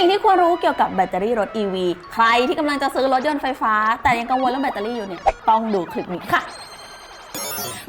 สิ่งที่ควรรู้เกี่ยวกับแบตเตอรี่รถ EV ใครที่กำลังจะซื้อรถยนต์ไฟฟ้า แต่ยังกังวลเรื่องแบตเตอรี่อยู่เนี่ยต้องดูคลิปนี้ค่ะ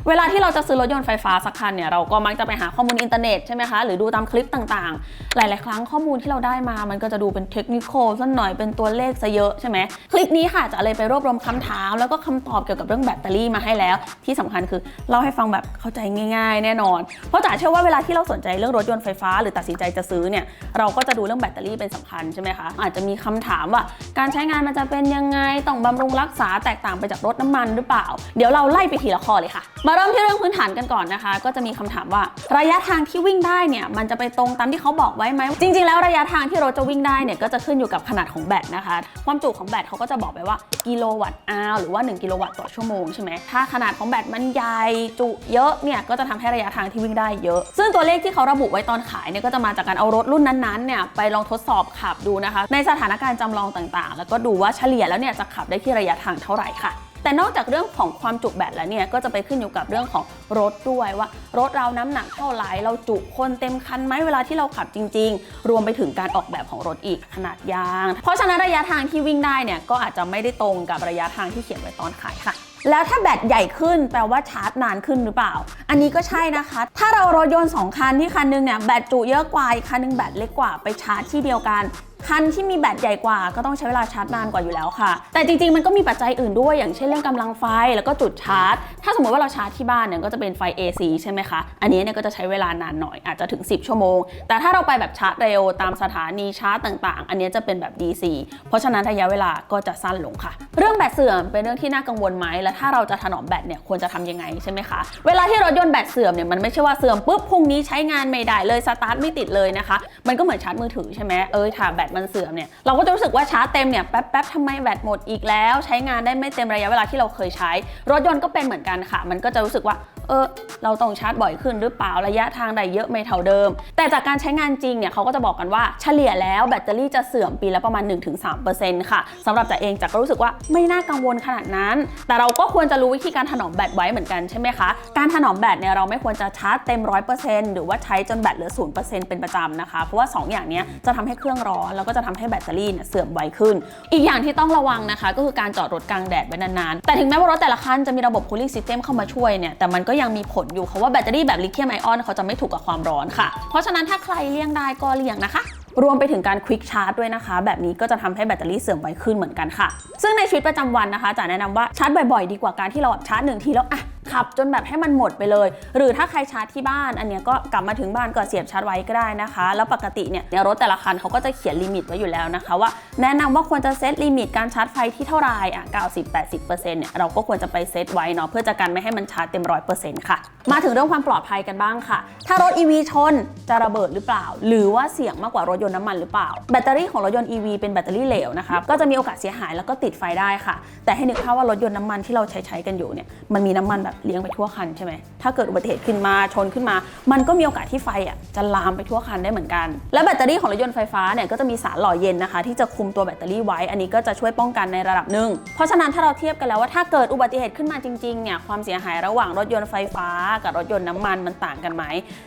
เวลาที่เราจะซื้อรถยนต์ไฟฟ้าสักคันเนี่ยเราก็มักจะไปหาข้อมูลอินเทอร์เน็ตใช่ไหมคะหรือดูตามคลิปต่างๆ หลายๆ ครั้งข้อมูลที่เราได้มา มันก็จะดูเป็นเทคนิคอลสักหน่อยเป็นตัวเลขซะเยอะใช่ไหมคลิปนี้ค่ะจะเลยไปรวบรวมคำถาม แล้วก็คำตอบเกี่ยวกับเรื่องแบตเตอรี่มาให้แล้ว ที่สำคัญคือเล่าให้ฟังแบบเข้าใจง่าย ๆ แน่นอน เพราะจ๋าเชื่อว่าเวลาที่เราสนใจเรื่องรถยนต์ไฟฟ้า หรือตัดสินใจจะซื้อเนี่ยเราก็จะดูเรื่องแบตเตอรี่เป็นสำคัญใช่ไหมคะอาจจะมีคำถามว่า การใช้งานมันจะเป็นยังไงต้องบำรุงรักษาแตกต่างไปจากรถน้ำมันหรือเปล่า เดี๋ยวเราไล่ไปทีละข้อเลยค่ะมาเริ่มที่เรื่องพื้นฐานกันก่อนนะคะ ก็จะมีคำถามว่า ระยะทางที่วิ่งได้เนี่ยมันจะไปตรงตามที่เขาบอกไว้ไหมจริง ๆ แล้วระยะทางที่รถจะวิ่งได้เนี่ยก็จะขึ้นอยู่กับขนาดของแบตนะคะ ความจุของแบตเขาก็จะบอกไปว่ากิโลวัตต์อาวหรือว่า 1 กิโลวัตต์ต่อชั่วโมงใช่ไหมถ้าขนาดของแบตมันใหญ่จุเยอะเนี่ยก็จะทำให้ระยะทางที่วิ่งได้เยอะ ซึ่งตัวเลขที่เขาระบุไว้ตอนขายเนี่ยก็จะมาจากการเอารถรุ่นนั้นๆเนี่ยไปลองทดสอบขับดูนะคะ ในสถานการณ์จำลองต่างๆ แล้วก็ดูว่าเฉลี่ยแล้วเนี่ยจะขับได้ที่ระยะทางเท่าไหร่ค่ะ แต่นอกจากเรื่องของความจุแบตแล้วเนี่ยก็จะไปขึ้นอยู่กับเรื่องของรถด้วยว่ารถเราน้ำหนักเท่าไหร่เราจุคนเต็มคันไหมเวลาที่เราขับจริง ๆ รวมไปถึงการออกแบบของรถอีกขนาดยาง เพราะฉะนั้นระยะทางที่วิ่งได้เนี่ยก็อาจจะไม่ได้ตรงกับระยะทางที่เขียนไว้ตอนขายค่ะแล้วถ้าแบตใหญ่ขึ้นแปลว่าชาร์จนานขึ้นหรือเปล่า อันนี้ก็ใช่นะคะ ถ้าเรารถยนต์สองคันที่คันหนึงเนี่ยแบตจุเยอะกว่าอีกคันหนึงแบตเล็กกว่าไปชาร์จที่เดียวกัน คันที่มีแบตใหญ่กว่าก็ต้องใช้เวลาชาร์จนานกว่าอยู่แล้วค่ะ แต่จริงๆมันก็มีปัจจัยอื่นด้วย อย่างเช่นเรื่องกำลังไฟแล้วก็จุดชาร์จ ถ้าสมมติว่าเราชาร์จที่บ้านเนี่ยก็จะเป็นไฟ AC ใช่ไหมคะ อันนี้เนี่ยก็จะใช้เวลานานหน่อยอาจจะถึง 10 ชั่วโมง แต่ถ้าเราไปแบบชาร์จเร็วตามสถานีชาร์จต่างๆ อันนี้จะเป็นแบบ DC เพราะฉะนั้นระยะเวลาก็จะสั้นลงค่ะ เรื่องแบตเสื่อมเป็นเรื่องที่น่ากังวลไหมและถ้าเราจะถนอมแบตเนี่ยควรจะทำยังไงใช่ไหมคะเวลาที่รถยนต์แบตเสื่อมเนี่ยมันไม่ใช่ว่าเสื่อมปุ๊บพรุ่งนี้ใช้งานไม่ได้เลยสตาร์ทไม่ติดเลยนะคะ มันก็เหมือนชาร์จมือถือใช่ไหมเอ้ยถ้าแบตมันเสื่อมเนี่ยเราก็จะรู้สึกว่าชาร์จเต็มเนี่ยแป๊บแป๊บๆทำไมแบตหมดอีกแล้ว ใช้งานได้ไม่เต็มระยะเวลาที่เราเคยใช้ รถยนต์ก็เป็นเหมือนกันค่ะ มันก็จะรู้สึกว่า เออเราต้องชาร์จบ่อยขึ้นหรือเปล่าระยะทางใดเยอะไม่เท่าเดิม แต่จากการใช้งานจริงเนี่ยเขาก็จะบอกกันว่าเฉลี่ยแล้วแบตเตอรี่จะเสื่อมปีละประมาณ 1-3%ค่ะสำหรับจ๋าเองจ๋าก็รู้สึกว่าไม่น่ากังวลขนาดนั้น แต่เราก็ควรจะรู้วิธีการถนอมแบตไว้เหมือนกันใช่ไหมคะ การถนอมแบตเนี่ยเราไม่ควรจะชาร์จเต็ม 100%หรือว่าใช้จนแบตเหลือ 0%เป็นประจำนะคะ เพราะว่า 2 อย่างนี้จะทำให้เครื่องร้อนแล้วก็จะทำให้แบตเตอรี่เนี่ยเสื่อมไวขึ้น อีกอย่างที่ต้องระวังนะคะ ก็คือการจอดรถกลางแดดไว้นานๆ แต่ถึงแม้ว่ารถแต่ละคันจะมีระบบ cooling system เข้ามาช่วยเนี่ยแต่มันก็ยังมีผลอยู่เพราะว่าแบตเตอรี่แบบลิเธียมไอออนเขาจะไม่ถูกกับความร้อนค่ะ เพราะฉะนั้นถ้าใครเลี่ยงได้ก็เลี่ยงนะคะรวมไปถึงการควิกชาร์จด้วยนะคะ แบบนี้ก็จะทำให้แบตเตอรี่เสื่อมไวขึ้นเหมือนกันค่ะ ซึ่งในชีวิตประจำวันนะคะจะแนะนำว่าชาร์จบ่อยๆ ดีกว่าการที่เราชาร์จหนึ่งทีแล้วอะ ขับจนแบบให้มันหมดไปเลย หรือถ้าใครชาร์จที่บ้าน อันเนี้ยก็กลับมาถึงบ้านก็เสียบชาร์จไว้ก็ได้นะคะ แล้วปกติเนี่ยในรถแต่ละคันเขาก็จะเขียนลิมิตไว้อยู่แล้วนะคะ ว่าแนะนำว่าควรจะเซตลิมิตการชาร์จไฟที่เท่าไหร่อะ90-80%เนี่ยเราก็ควรจะไปเซตไว้เนาะเพื่อจะกันไม่ให้มันชาร์จเต็ม100%ค่ะ มาถึงเรื่องความปลอดภัยกันบ้างค่ะ ถ้ารถ EV ชนจะระเบิดหรือเปล่า หรือว่าเสี่ยงมากกว่ารถยนต์น้ำมันหรือเปล่า แบตเตอรี่ของรถยนต์ EV เป็นแบตเตอรี่เหลวนะคะก็จะมีโอกาสเสียหายแล้วก็ติดไฟได้ค่ะ แต่ให้นึกภาพว่ารถยนต์น้ำมันที่เราใช้ใช้กันอยู่เนี่ยมันมีน้ำมันแบบเลี้ยงไปทั่วคันใช่ไหมถ้าเกิดอุบัติเหตุขึ้นมาชนขึ้นมา มันก็มีโอกาสที่ไฟอะจะลามไปทั่วคันได้เหมือนกัน และแบตเตอรี่ของรถยนต์ไฟฟ้าเนี่ยก็จะมีสารหล่อเย็นนะคะ ที่จะคุมตัวแบตเตอรี่ไว้ อันนี้ก็จะช่วยป้องกันในระดับหนึ่งเพราะฉะนั้นถ้าเราเทียบกันแล้วว่าถ้าเกิดอุบัติเหตุขึ้นมาจริงๆเนี่ยความเสียหายระหว่างรถยนต์ไฟฟ้า กับรถยนต์น้ำมันมันต่างกันไหม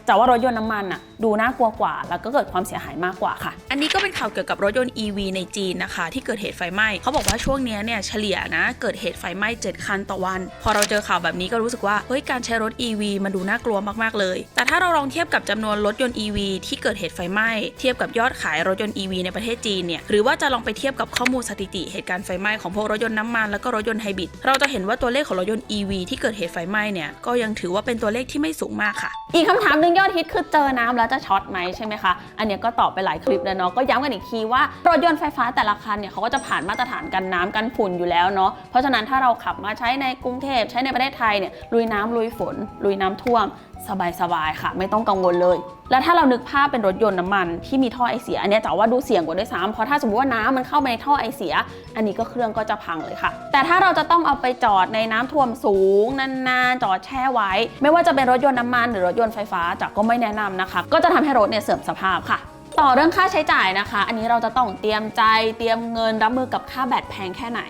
แต่ว่ารถยนต์น้ำมันอะดูน่ากลัวกว่า แล้วก็เกิดความเสียหายมากกว่าค่ะ อันนี้ก็เป็นข่าวเกี่ยวกับรถยนต์ EV ในจีนนะคะ ที่เกิดเหตุไฟไหม้เขาบอกว่าช่วงนี้เนี่ยเฉลี่ยนะเกิดเหตุไฟไหม้7คันต่อวัน พอเราเจอข่าวแบบนี้ก็รู้สึกว่าเฮ้ยการใช้รถ EV มันดูน่ากลัวมากๆเลย แต่ถ้าเราลองเทียบกับจำนวนรถยนต์ EV ที่เกิดเหตุไฟไหม้เทียบกับยอดขายรถยนต์ EV ในประเทศจีนเนี่ยหรือว่าจะลองไปเทียบกับข้อมูลสถิติเหตุการณ์ไฟไหม้ของพวกรถยนต์น้ำมันแล้วก็รถยนต์ไฮบริดเราจะเห็นว่าตัวเลขของรถยนต์ EV ที่เกิดเหตุไฟไหม้เนี่ยก็ยังถือว่าเป็นตัวเลขที่ไม่สูงมากค่ะ อีกคำถามหนึ่งยอดฮิตคือเจอน้ำแล้วจะช็อตไหมใช่ไหมคะอันเนี้ยก็ตอบไปหลายคลิปแล้วเนาะก็ย้ำกันอีกทีว่ารถยนต์ไฟฟ้าแต่ละคันเนี่ยเขาก็จะผ่านมาตรฐานกันน้ำกันฝุ่นอยู่แล้วเนาะเพราะฉะนั้นถ้าเราขับมาใช้ในกรุงเทพใช้ในประเทศไทยเนี่ยลุยน้ำลุยฝน ลุยน้ำท่วม สบายๆค่ะ ไม่ต้องกังวลเลย แล้วถ้าเรานึกภาพเป็นรถยนต์น้ำมันที่มีท่อไอเสีย อันนี้จ๋าว่าดูเสี่ยงกว่าด้วยซ้ำเพราะถ้าสมมติว่าน้ำมันเข้าไปในท่อไอเสีย อันนี้ก็เครื่องก็จะพังเลยค่ะ แต่ถ้าเราจะต้องเอาไปจอดในน้ำท่วมสูงนานๆจอดแช่ไว้ ไม่ว่าจะเป็นรถยนต์น้ำมันหรือรถยนต์ไฟฟ้าจ๋าก็ไม่แนะนำนะคะ ก็จะทำให้รถเนี่ยเสื่อมสภาพค่ะ ต่อเรื่องค่าใช้จ่ายนะคะ อันนี้เราจะต้องเตรียมใจเตรียมเงินรับมือกับค่าแบตแพงแค่ไหน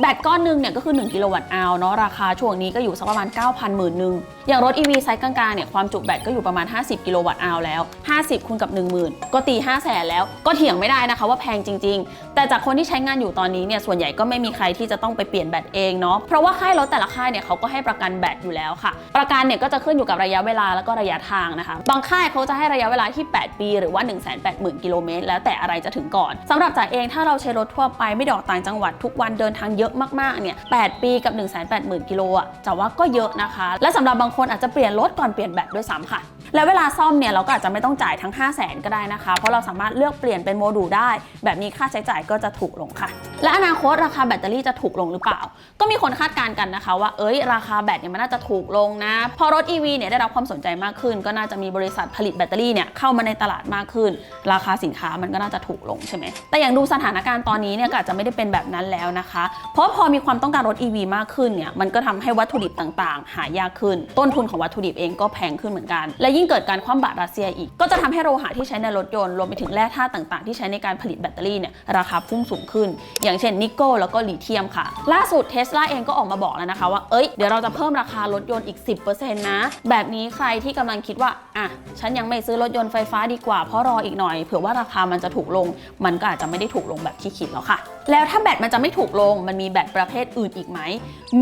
แบตก้อนหนึงเนี่ยก็คือ 1 กิโลวัตต์อาวเนาะราคาช่วงนี้ก็อยู่สักประมาณ 9,000หมื่นหนึ่งอย่างรถ EV ไซส์กลางๆเนี่ยความจุแบตก็อยู่ประมาณ 50 กิโลวัตต์อาวแล้ว 50คูณกับ 10,000 ก็ตี 5 0 0แสนแล้วก็เถียงไม่ได้นะคะว่าแพงจริง ๆ แต่จากคนที่ใช้งานอยู่ตอนนี้เนี่ยส่วนใหญ่ก็ไม่มีใครที่จะต้องไปเปลี่ยนแบตเองเนาะเพราะว่าค่ายรถแต่ละค่ายเนี่ยเขาก็ให้ประกันแบตอยู่แล้วค่ะ ประกันเนี่ยก็จะขึ้นอยู่กับระยะเวลาแล้วก็ระยะทางนะคะ บางค่ายเขาจะให้ระยะเวลาที่ 8 ปี หรือว่า1 8 0 0 0 0 กิโลเมตรแล้วแต่อะไรจะถึงก่อนสำหรับจ๋าเองถ้าเราใช้รถทั่วไปไม่ดอกต่างจังหวัดทุกวันเดินทางเยอะมากๆเนี่ย8ปีกับ 1 8 0 0 0 0 กิโลอะจ๋าว่าก็เยอะนะคะ และสำหรับบางคนอาจจะเปลี่ยนรถก่อนเปลี่ยนแบตด้วยซ้ำค่ะแล้วเวลาซ่อมเนี่ยเราก็อาจจะไม่ต้องจ่ายทั้ง 5 0 0 0 0 0 ก็ได้นะคะ เพราะเราสามารถเลือกเปลี่ยนเป็นโมดูลได้ แบบนี้ค่าใช้จ่ายก็จะถูกลงค่ะ และอนาคตราคาแบตเตอรี่จะถูกลงหรือเปล่า ก็มีคนคาดการณ์กันนะคะว่าเอ้ยราคาแบตเนี่ยมันน่าจะถูกลงนะพอรถ EV เนี่ยได้รับความสนใจมากขึ้น ก็น่าจะมีบริษัทผลิตแบตเตอรี่เนี่ยเข้ามาในตลาดมากขึ้น ราคาสินค้ามันก็น่าจะถูกลงใช่ไหมแต่อย่างดูสถานการณ์ตอนนี้เนี่ยก็อาจจะไม่ได้เป็นแบบนั้นแล้วนะคะ เพราะพอมีความต้องการรถ EV มากขึ้นเนี่ยมันก็ทำให้วัตถุดิบต่างๆ หายากขึ้น ต้นทุนของวัตถุดิบเองก็แพงขึ้นเหมือนกันและยิ่งเกิดการคว่ำบาตรรัสเซียอีก ก็จะทำให้โลหะที่ใช้ในรถยนต์รวมไปถึงแร่ธาตุต่างๆ ที่ใช้ในการผลิตแบตเตอรี่เนี่ยราคาพุ่งสูงขึ้น อย่างเช่นนิกเกิลแล้วก็ลิเธียมค่ะ ล่าสุดเทสลาเองก็ออกมาบอกแล้วนะคะว่าเอ้ยเดี๋ยวเราจะเพิ่มราคารถยนต์อีก 10%นะแบบนี้ใครที่กำลังคิดว่าอะฉันยังไม่ซื้อรถยนต์ไฟฟ้าดีกว่าเพราะรออีกหน่อยเผื่อว่าราคามันจะถูกลง มันก็อาจจะไม่ได้ถูกลงแบบที่คิดแล้วค่ะ แล้วถ้าแบตมันจะไม่ถูกลง มันมีแบตประเภทอื่นอีกไหม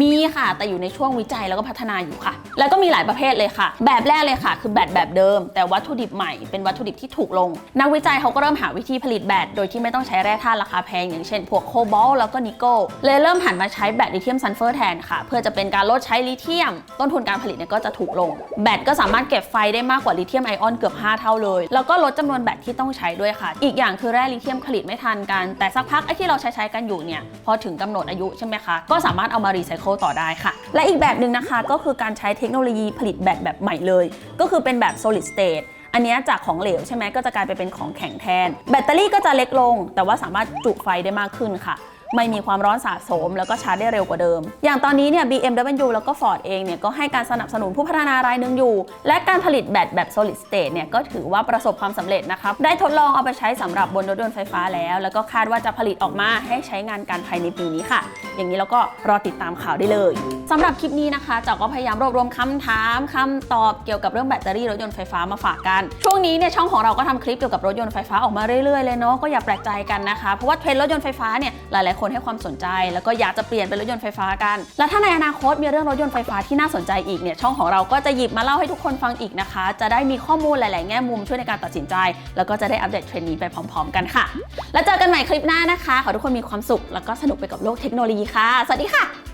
มีค่ะ แต่อยู่ในช่วงวิจัยแล้วก็พัฒนาอยู่ค่ะ แล้วก็มีหลายประเภทเลยค่ะ แบบแรกเลยค่ะ คือแบตแบบเดิม แต่วัตถุดิบใหม่เป็นวัตถุดิบที่ถูกลง นักวิจัยเขาก็เริ่มหาวิธีผลิตแบตโดยที่ไม่ต้องใช้แร่ธาตุราคาแพงอย่างเช่นพวกโคบอลแล้วก็นิกเกิลเลยเริ่มหันมาใช้แบตลิเธียมซัลเฟอร์แทนค่ะ เพื่อจะเป็นการลดใช้ลิเธียม ต้นทุนการผลิตเนี่ยก็จะถูกลง แบตก็สามารถเก็บไฟได้มากกว่าลิเธียมไอออนเกือบ 5 เท่าเลย แล้วก็ลดจำนวนแบตที่ต้องใช้ด้วยค่ะ อีกอย่างคือแร่ลิเธียมผลิตไม่ทันกัน แต่สักพักไอ้ที่เราใช้ช้กันอยู่เนี่ยพอถึงกำหนดอายุใช่ไหมคะ ก็สามารถเอามารีไซเคิลต่อได้ค่ะ และอีกแบบหนึ่งนะคะ ก็คือการใช้เทคโนโลยีผลิตแบตแบบใหม่เลย ก็คือเป็นแบบ solid state อันนี้จากของเหลวใช่ไหมก็จะกลายไปเป็นของแข็งแทน แบตเตอรี่ก็จะเล็กลง แต่ว่าสามารถจุไฟได้มากขึ้นค่ะ ไม่มีความร้อนสะสม แล้วก็ชาร์จได้เร็วกว่าเดิม อย่างตอนนี้เนี่ย BMW แล้วก็ Ford เองเนี่ยก็ให้การสนับสนุนผู้พัฒนารายหนึ่งอยู่ และการผลิตแบตแบบ solid state เนี่ยก็ถือว่าประสบความสำเร็จนะครับ ได้ทดลองเอาไปใช้สำหรับบนรถยนต์ไฟฟ้าแล้ว แล้วก็คาดว่าจะผลิตออกมาให้ใช้งานการภายในปีนี้ค่ะ อย่างนี้เราก็รอติดตามข่าวได้เลยสำหรับคลิปนี้นะคะเจาก็พยายามรวบรวมคำถามคำตอบเกี่ยวกับเรื่องแบตเตอรี่รถยนต์ไฟฟ้ามาฝากกัน ช่วงนี้เนี่ยช่องของเราก็ทำคลิปเกี่ยวกับรถยนต์ไฟฟ้าออกมาเรื่อยๆเลยเนาะก็อย่าแปลกใจกันนะคะเพราะว่าเทรนด์รถยนต์ไฟฟ้าเนี่ยหลายๆคนให้ความสนใจ แล้วก็อยากจะเปลี่ยนเป็นรถยนต์ไฟฟ้ากัน และถ้าในอนาคตมีเรื่องรถยนต์ไฟฟ้าที่น่าสนใจอีกเนี่ยช่องของเราก็จะหยิบมาเล่าให้ทุกคนฟังอีกนะคะ จะได้มีข้อมูลหลาย ๆ แง่มุมช่วยในการตัดสินใจ แล้วก็จะได้อัปเดตเทรนด์นี้ไปพร้อม ๆ กันค่ะ แล้วเจอกันใหม่คลิปหน้านะคะ ขอทุกคนมีความสุขแล้วก็สนุกไปกับโลกเทคโนโลยีค่ะ สวัสดีค่ะ